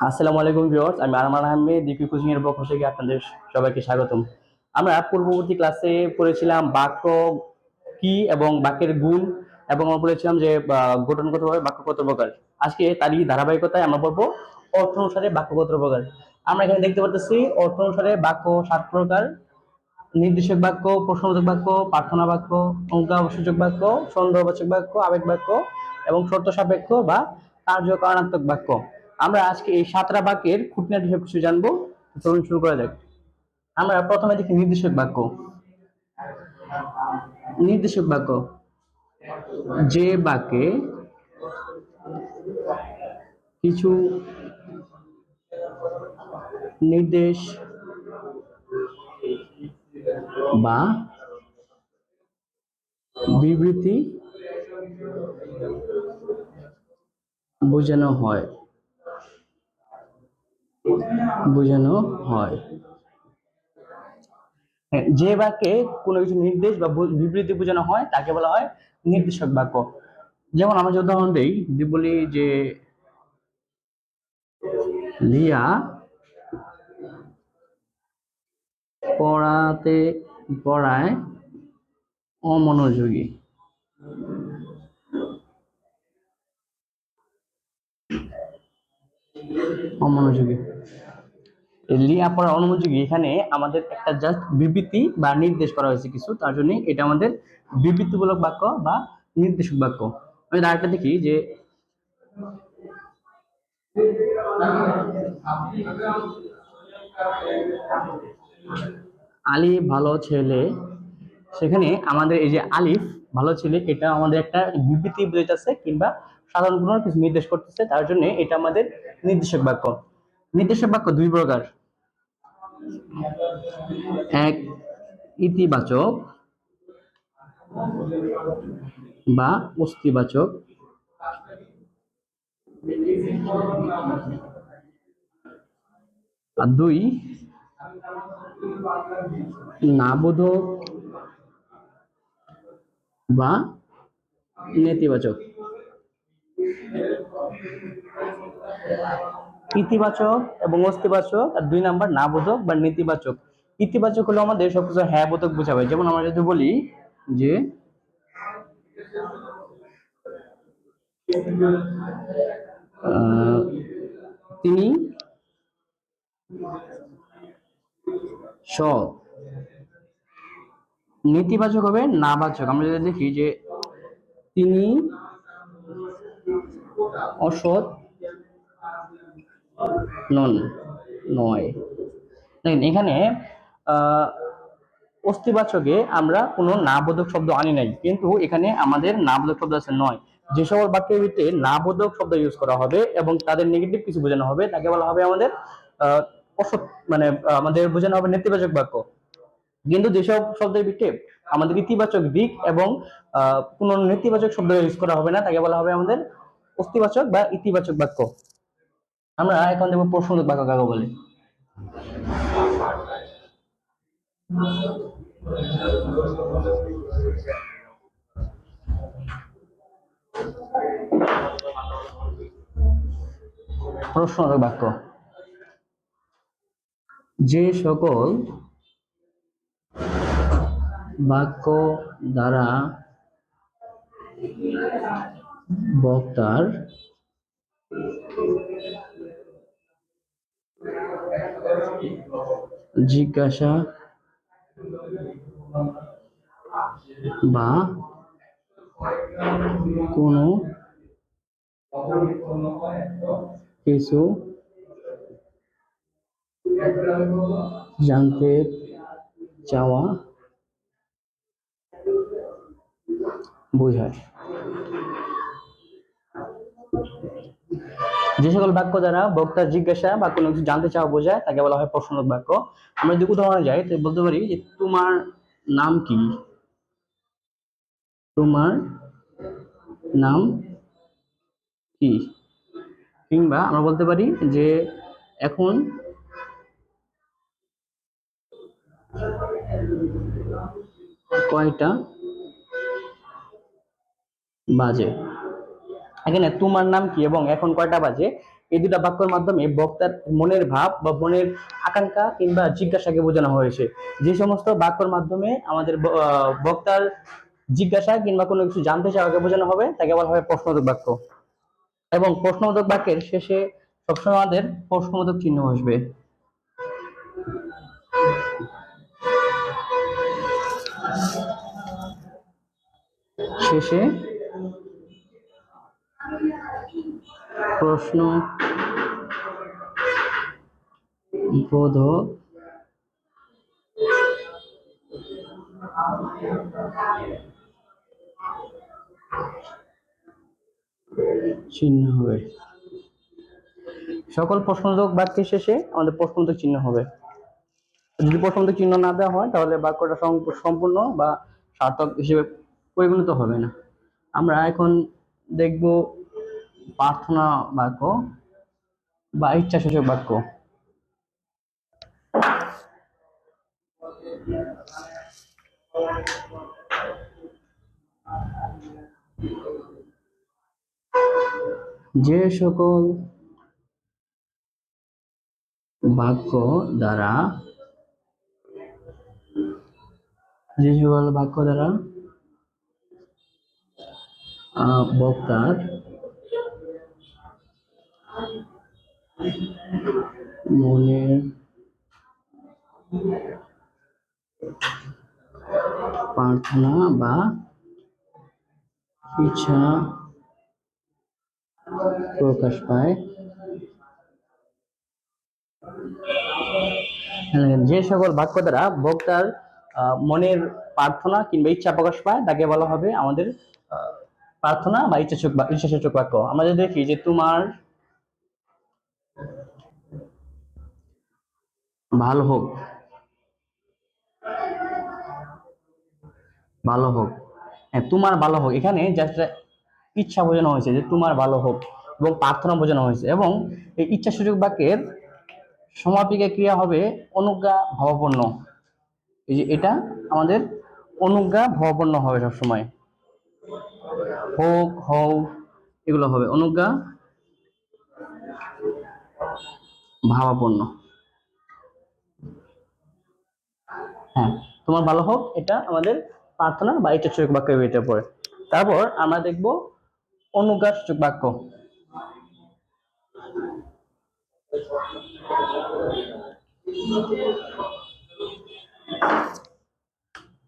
আসসালামু আলাইকুম ভিউয়ার্স, আমি আরমান আহমেদ ডিপি কোচিং এর পক্ষ থেকে আপনাদের সবাইকে স্বাগতম। আমরা পূর্ববর্তী ক্লাসে পড়েছিলাম বাক্য কি এবং বাক্যের গুণ এবং আমরা বলেছিলাম যে গঠনগতভাবে বাক্য কত প্রকার। আজকে তারই ধারাবাহিকতায় আমরা পড়ব অর্থ অনুসারে বাক্য কত প্রকার। আমরা এখানে দেখতে পাচ্ছি অর্থ অনুসারে বাক্য সাত প্রকার। নির্দেশক বাক্য, প্রশ্নবোধক বাক্য, প্রার্থনা বাক্য অঙ্কাবসূচক বাক্য, সন্দেহবাচক বাক্য, আবেগ বাক্য এবং শর্ত সাপেক্ষ বা কার্যকারণাত্মক বাক্য। আমরা আজকে এই সাতটা বাক্যের খুঁটিনাটি সব কিছু জানব। চলুন শুরু করা যাক। আমরা প্রথমে দেখি নির্দেশক বাক্য। নির্দেশক বাক্য। যে বাক্যে কিছু নির্দেশ বা বিবৃতি বোঝানো হয়। বোঝানো হয়। হ্যাঁ, যে বাক্যে কোনো কিছু নির্দেশ বা বিবৃতি বোঝানো হয় তাকে বলা হয় নির্দেশক বাক্য। যেমন আমরা যদি উদাহরণ দিই যদি বলি যে লিয়া পড়াতে পড়ায় অমনোযোগী। অমনোযোগী। লিয়া পড়ার অমনোযোগী, এখানে আমাদের একটা জাস্ট বিবৃতি বা নির্দেশ করা হয়েছে কিছু, তার জন্য এটা আমাদের বিবৃতিমূলক বাক্য বা নির্দেশক বাক্য। আমি আরেকটা দেখি যে আলী ভালো ছেলে, সেখানে আমাদের এই যে আলিফ ভালো ছেলে, এটা আমাদের একটা বিবৃতি বোঝাইতেছে কিংবা সাধারণ কোনো কিছু নির্দেশ করতেছে, তার জন্য এটা আমাদের নির্দেশক বাক্য। নির্দেশক বাক্য দুই প্রকার। এক, ইতিবাচক বা অস্তিবাচক আর দুই, নাবোধক বা নেতিবাচক। ইতিবাচক এবং অস্তিবাচক, আর দুই নাম্বার না বোধক বা নেতিবাচক। ইতিবাচক হলো আমাদের সবকিছু হ্যাঁ বোধক বোঝাবে। যেমন আমরা যদি বলি যে তিনি সৎ। নেতিবাচক হবে নাবাচক। আমরা যদি দেখি যে তিনি অসৎ? নন, নয়। দেখেন, এখানে অস্তিবাচকে আমরা কোনো নাবোধক শব্দ আনি নাই, কিন্তু এখানে আমাদের নাবোধক শব্দ আছে নয়। যে সকল বাক্যের ভিতরে নাবোধক শব্দ ইউজ করা হবে এবং তাদের নেগেটিভ কিছু বোঝানো হবে, তাকে বলা হবে আমাদের অসৎ মানে আমাদের বোঝানো হবে নেতিবাচক বাক্য। কিন্তু যেসব শব্দের ভিতরে আমাদের ইতিবাচক দিক এবং কোনো নেতিবাচক শব্দ ইউজ করা হবে না, তাকে বলা হবে আমাদের অস্তিবাচক বা ইতিবাচক বাক্য? আমরা এখন দেখব প্রশ্নবোধক বাক্য কাকে বলে। বাক্য। যে সকল বাক্য দ্বারা বক্তার জিজ্ঞাসা বা কোনো কিছু জানতে চাওয়া বোঝায়। যে সকল বাক্য দ্বারা বক্তার জিজ্ঞাসা বা কোনো কিছু জানতে চাওয়া বোঝায়, তাকে বলা হয় প্রশ্নবোধক বাক্য। আমরা যদি উদাহরণে যাই তো বলতে পারি যে, তোমার নাম কি? তোমার নাম কি? কিংবা আমরা বলতে পারি যে, এখন কয়টা বাজে? এখানে তোমার নাম কি এবং এখন কয়টা বাজে? এই দুটা বাক্যের মাধ্যমে বক্তার মনের ভাব বা মনের আকাঙ্ক্ষা কিংবা জিজ্ঞাসাকে বোঝানো হয়েছে। যে সমস্ত বাক্যের মাধ্যমে আমাদের বক্তার জিজ্ঞাসা কিংবা কোনো কিছু জানতে চাওয়াকে বোঝানো হবে, তাকে বলা হবে প্রশ্নবোধক বাক্য। এবং প্রশ্নবোধক বাক্যের শেষে সবসময় আমাদের প্রশ্নবোধক চিহ্ন আসবে। শেষে প্রশ্ন বোধক চিহ্ন হবে। সকল প্রশ্নবোধক বাক্যের শেষে আমাদের প্রশ্নবোধক চিহ্ন হবে। যদি প্রশ্নবোধক চিহ্ন না দেওয়া হয়, তাহলে বাক্যটা সম- সম্পূর্ণ বা সার্থক হিসেবে পরিগণিত হবে না। আমরা এখন দেখব প্রার্থনা বাক্য বা ইচ্ছাসূচক বাক্য। যে সকল বাক্য দ্বারা যে সকল বাক্য দ্বারা বক্তার মনের প্রার্থনা বা ইচ্ছা প্রকাশ পায়। যে সকল বাক্য দ্বারা বক্তার মনের প্রার্থনা কিংবা ইচ্ছা প্রকাশ পায়, তাকে বলা হবে আমাদের প্রার্থনা বা ইচ্ছাসূচক বা ইচ্ছাসূচক বাক্য। আমরা যদি দেখি যে তোমার ভালো হোক। ভালো হোক। হ্যাঁ তোমার ভালো হোক। এখানে জাস্ট ইচ্ছা বোঝানো হয়েছে যে তোমার ভালো হোক এবং প্রার্থনা বোঝানো হয়েছে এবং এই ইচ্ছা সুযোগ বাক্যের সমাপিকা ক্রিয়া হবে অনুজ্ঞা ভাবাপন্ন। এই যে এটা আমাদের অনুজ্ঞা ভাবাপন্ন হবে সবসময়। হোক, হও, এগুলো হবে। অনুজ্ঞা ভাবাপন্ন। হ্যাঁ তোমার ভালো হোক, এটা আমাদের প্রার্থনা বা ইচ্ছাসূচক বাক্য এটা পড়ে তারপর আমরা দেখব অনুজ্ঞাসূচক বাক্য।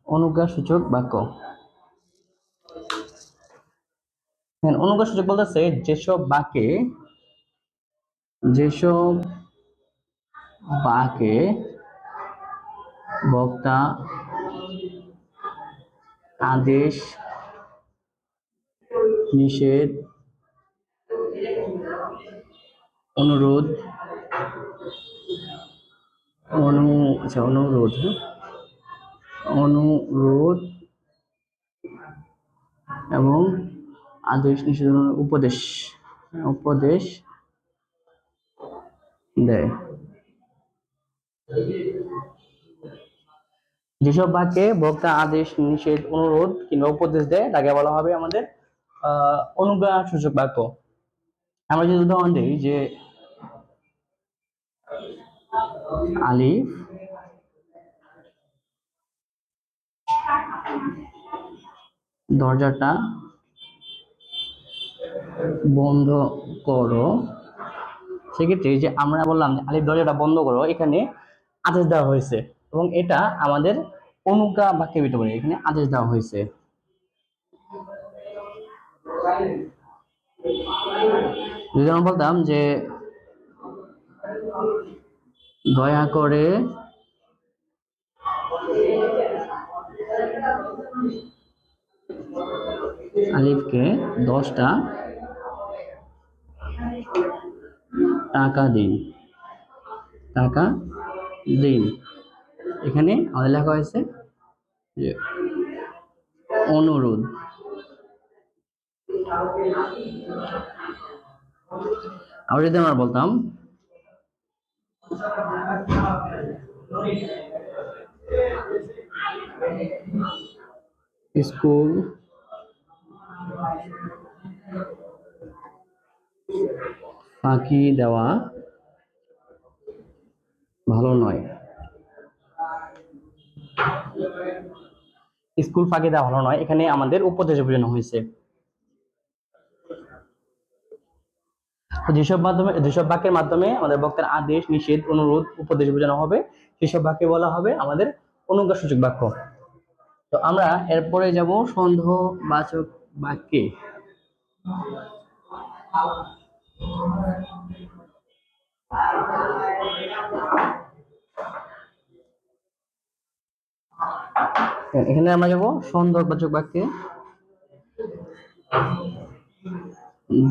অনুজ্ঞাসূচক বাক্য। হ্যাঁ অনুজ্ঞাসূচক বলতেছে, যেসব বাক্যে, যেসব বাক্যে বক্তা আদেশ নিষেধ অনুরোধ অনু আচ্ছা অনুরোধ হ্যাঁ? অনুরোধ এবং আদেশ নিষেধ উপদেশ উপদেশ দেয় যেসব বাক্যে বক্তা আদেশ, নিষেধ, অনুরোধ কিংবা উপদেশ দেয়, তাকে বলা হবে আমাদের অনুজ্ঞা সূচক বাক্য। আমরা যদি উদাহরণ দিই যে, আলিফ, দরজাটা বন্ধ করো। সেক্ষেত্রে যে আমরা বললাম আলিফ দরজাটা বন্ধ করো, এখানে আদেশ দেওয়া হয়েছে এবং এটা আমাদের অনুজ্ঞা ভিতরে পড়ে। এখানে আদেশ দেওয়া হয়েছে যদি আমরা বলতাম যে দয়া করে আলিফকে দশটা টাকা দিন টাকা দিন এখানে আমাদের লেখা হয়েছে যে অনুরোধ। আবার যদি আমরা বলতাম স্কুল ফাঁকি দেওয়া ভালো নয়। স্কুল ফাঁকি দেওয়া ভালো নয়। এখানে আমাদের উপদেশ বোঝানো হয়েছে। যেসব মাধ্যমে যেসব বাক্যের মাধ্যমে আমাদের বক্তার আদেশ, নিষেধ, অনুরোধ, উপদেশ বোঝানো হবে, সেসব বাক্যে বলা হবে আমাদের অনুজ্ঞা সূচক বাক্য। তো আমরা এরপরে যাব সন্দেহবাচক বাক্যে। এখানে আমরা যাব সন্দেহবাচক বাক্যে।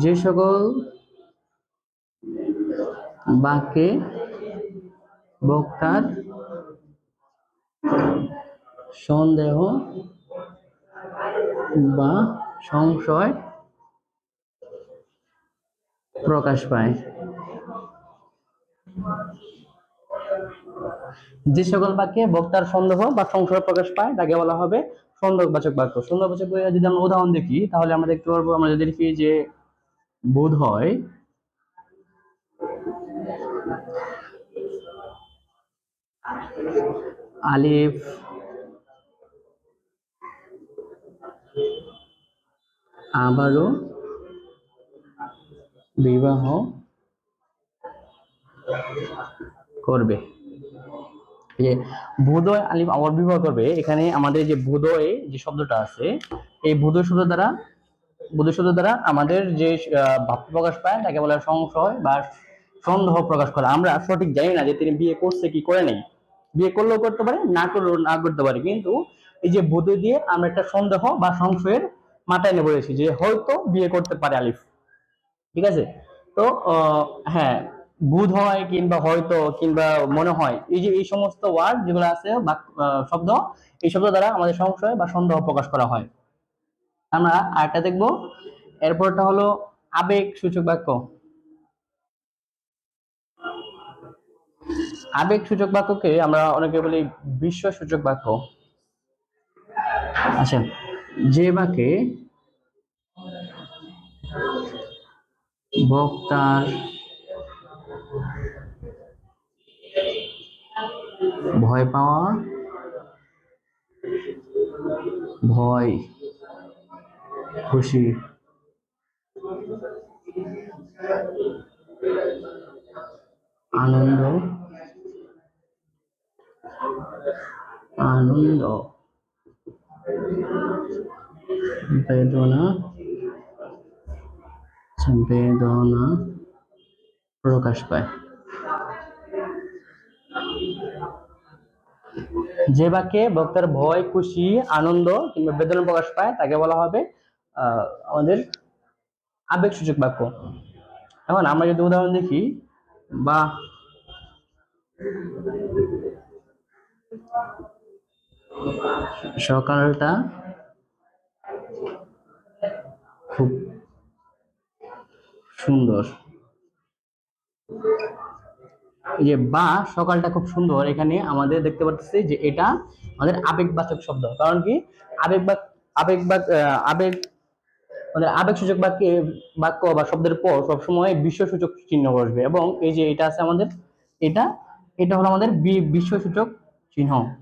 যে সকল বাক্যে বক্তার সন্দেহ বা সংশয় প্রকাশ পায়। যে সকল বাক্যে বক্তার সন্দেহ বা সংশয় প্রকাশ পায়, তাকে বলা হবে সন্দেহবাচক বাক্য। সন্দেহবাচক যদি আমরা উদাহরণ দেখি, তাহলে আমরা দেখতে পারব, আমরা যদি দেখি যে বোধ হয় আলিফ আবারও বিবাহ করবে। যে বোধয় আলিফ আবার বিবাহ করবে, এখানে আমাদের যে বোধয় যে শব্দটা আছে, এই বোধয় শব্দ দ্বারা, বোধয় শব্দ দ্বারা আমাদের যে ভাব প্রকাশ পায়, তাকে বলা সংশয় বা সন্দেহ প্রকাশ করা। আমরা সঠিক জানি না যে তিনি বিয়ে করছে কি করে নেই। বিয়ে করলেও করতে পারে, না করলেও না করতে পারে। কিন্তু এই যে বোধয় দিয়ে আমরা একটা সন্দেহ বা সংশয়ের মাথায় এনে বলেছি যে হয়তো বিয়ে করতে পারে আলিফ। ঠিক আছে? তো হ্যাঁ বুধ হয় কিংবা হয়তো কিংবা মনে হয়, এই যে এই সমস্ত ওয়ার্ড যেগুলো আছে শব্দ, এই শব্দ দ্বারা আমাদের সংশয় বা সন্দেহ প্রকাশ করা হয়। আমরা আরেকটা দেখব। এরপরটা হলো আবেগ সূচক বাক্য। আবেগ সূচক বাক্যকে আমরা অনেকে বলি বিশ্ব সূচক বাক্য। আচ্ছা যে বাক্যে বক্তার ভয় পাওয়া? ভয় খুশি। আনন্দ আনন্দ। বেদনা বেদনা প্রকাশ পায়। যে বাক্যে বক্তার ভয়, খুশি, আনন্দ কিংবা বেদনা প্রকাশ পায়, তাকে বলা হবে আমাদের আবেগ সূচক বাক্য। এখন আমরা যদি উদাহরণ দেখি, বা সকালটা খুব সুন্দর। যে বা সকালটা খুব সুন্দর, এখানে আমাদের দেখতে পাচ্ছি যে এটা আমাদের আবেগবাচক শব্দ। কারণ কি? আবেগ আবেগ আবেগ বাক্যে বা শব্দের পর সবসময় চিহ্ন বসবে এবং এই যে এটা আছে আমাদের, এটা এটা হলো আমাদের বি- বিশ্ব সূচক চিহ্ন।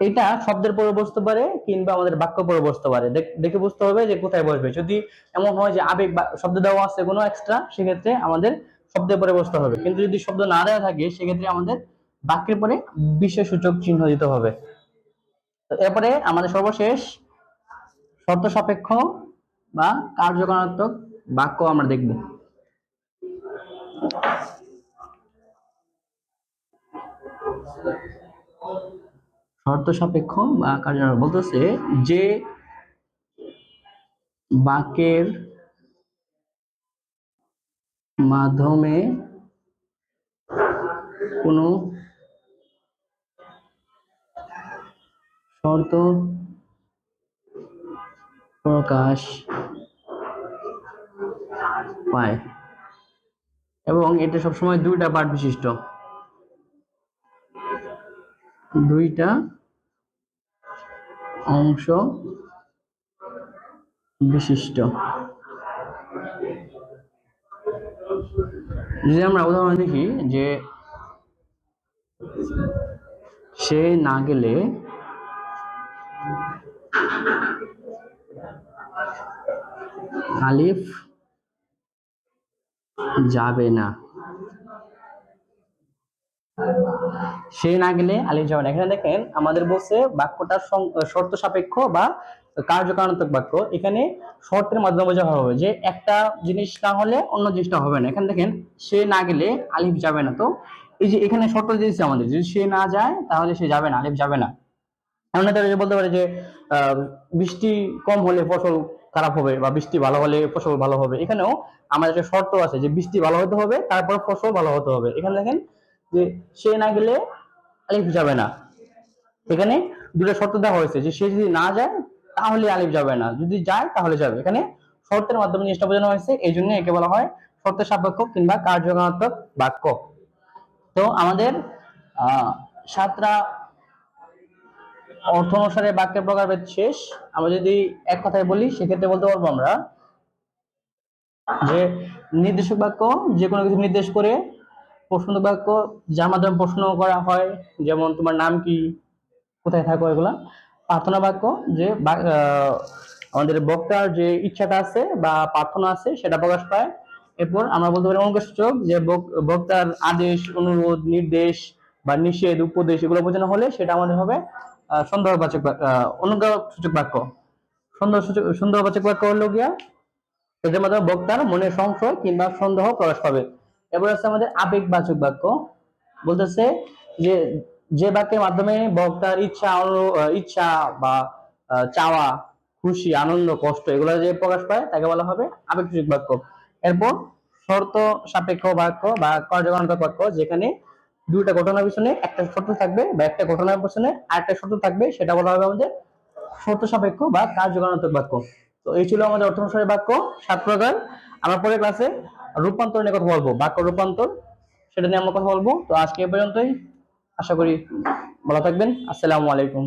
এটা শব্দের পরে বসতে পারে কিংবা আমাদের বাক্য পরে বসতে পারে। দেখ- বুঝতে হবে যে কোথায় বসবে। যদি এমন হয় যে আবেগ শব্দ দেওয়া আছে কোনো এক্সট্রা সেক্ষেত্রে আমাদের শব্দের পরে বসতে হবে। কিন্তু যদি শব্দ না দেওয়া থাকে, সেক্ষেত্রে আমাদের বাক্যের পরে বিশেষ সূচক চিহ্ন দিতে হবে। এরপরে আমাদের সর্বশেষ শর্ত সাপেক্ষ বা কার্যকারণাত্মক বাক্য আমরা দেখব। শর্ত সাপেক্ষ বা কার্যকারণ বলতেছে যে বাক্যের মাধ্যমে কোনো শর্ত প্রকাশ পায়। এবং এটা সবসময় দুইটা পার্ট বিশিষ্ট। দুইটা অংশ যদি আমরা উদাহরণ দেখি যে সে না গেলে আলিফ যাবে না। সে না গেলে আলিফ যাবে না। এখানে দেখেন আমাদের বলছে বাক্যটার শর্ত সাপেক্ষ বা কার্যকারণাত্মক বাক্য, এখানে শর্তের মাধ্যমে বোঝা হবে যে একটা জিনিস না হলে অন্য জিনিসটা হবে না। এখানে দেখেন, সে না গেলে আলিফ যাবে না। তো এই যে এখানে শর্ত দিয়েছে আমাদের, যদি সে না যায়, তাহলে সে যাবে না, আলিফ যাবে না। আমরা যে বলতে পারে যে বৃষ্টি কম হলে ফসল খারাপ হবে বা বৃষ্টি ভালো হলে ফসল ভালো হবে। এখানেও আমাদের একটা শর্ত আছে যে বৃষ্টি ভালো হতে হবে, তারপর ফসল ভালো হতে হবে। এখানে দেখেন যে সে না গেলে আলিফ যাবে না। এখানে দুটো শর্ত দেওয়া হয়েছে যে সে যদি না যায় তাহলে আলিফ যাবে না। যদি যায়, তাহলে যাবে। এখানে শর্তের মাধ্যমে জিনিসটা বোঝানো হয়েছে। এই জন্য একে বলা হয় শর্তের সাপেক্ষ কিংবা কার্যকারণাত্মক বাক্য। তো আমাদের সাতটা অর্থ অনুসারে বাক্যের প্রকারভেদ শেষ। আমরা যদি এক কথায় বলি, সেক্ষেত্রে বলতে পারব আমরা যে নির্দেশক বাক্য যে কোনো কিছু নির্দেশ করে প্রশ্ন বাক্য, যার মাধ্যমে প্রশ্ন করা হয়, যেমন তোমার নাম কি, কোথায় থাকো, এগুলা। প্রার্থনা বাক্য যে আমাদের বক্তার যে ইচ্ছাটা আছে বা প্রার্থনা আছে সেটা প্রকাশ পায়। এরপর আমরা বলতে পারি অনুজ্ঞাসূচক যে বক- বক্তার আদেশ, অনুরোধ, নির্দেশ বা নিষেধ, উপদেশ এগুলো বোঝানো হলে সেটা আমাদের হবে সন্দেহবাচক অনুজ্ঞাসূচক বাক্য। সন্দেহ সন্দেহবাচক বাক্য হলো গিয়া, এদের মাধ্যমে বক্তার মনে সংশয় কিংবা সন্দেহ প্রকাশ পাবে। এবার আছে আমাদের আবেগবাচক বাক্য। বলতেছে যে যে বাক্যের মাধ্যমে বক্তার ইচ্ছা ইচ্ছা বা চাওয়া, খুশি, আনন্দ, কষ্ট, এগুলো যে প্রকাশ পায়, তাকে বলা হবে আবেগসূচক বাক্য। এরপর শর্ত সাপেক্ষ বাক্য বা কার্যকারণাত্মক বাক্য, যেখানে দুইটা ঘটনার পিছনে একটা শর্ত থাকবে বা একটা ঘটনার পিছনে আরেকটা শর্ত থাকবে, সেটা বলা হবে আমাদের শর্ত সাপেক্ষ বা কার্যকারণাত্মক বাক্য। তো এই ছিল আমাদের অর্থ অনুসারে বাক্য, সাত প্রকার। আমরা পরের ক্লাসে রূপান্তর নিয়ে কথা বলব, বাক্য রূপান্তর, সেটা নিয়ে আমরা কথা বলব। তো আজকে এ পর্যন্তই। আশা করি ভালো থাকবেন। আসসালামু আলাইকুম।